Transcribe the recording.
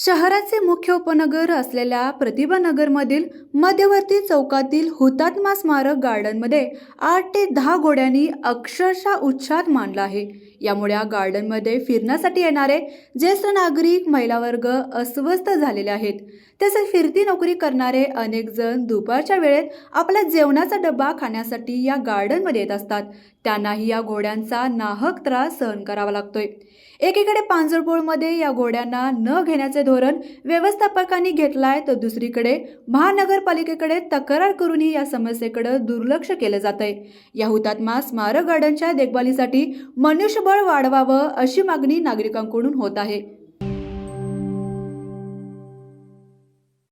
शहराचे मुख्य उपनगर असलेल्या प्रतिभानगरमधील मध्यवर्ती चौकातील हुतात्मा स्मारक गार्डनमध्ये आठ ते दहा घोड्यांनी अक्षरशः उच्छाद मांडला आहे. यामुळे या गार्डनमध्ये फिरण्यासाठी येणारे ज्येष्ठ नागरिक महिला वर्ग अस्वस्थ झालेले आहेत. तसेच फिरती नोकरी करणारे अनेक जण दुपारच्या वेळेत आपल्या जेवणाचा डबा खाण्यासाठी या गार्डनमध्ये येत असतात. त्यांनाही या घोड्यांचा नाहक त्रास सहन करावा लागतोय. एकीकडे पांजरपोळमध्ये या घोड्यांना न घेण्याचे धोरण व्यवस्थापकांनी घेतलाय तर दुसरीकडे महानगरपालिकेकडे तक्रार करूनही या समस्येकडे दुर्लक्ष केलं जात आहे या हुतात्मा स्मारक गार्डनच्या देखभालीसाठी मनुष्य बळ वाढवावं अशी मागणी नागरिकांकडून होत आहे.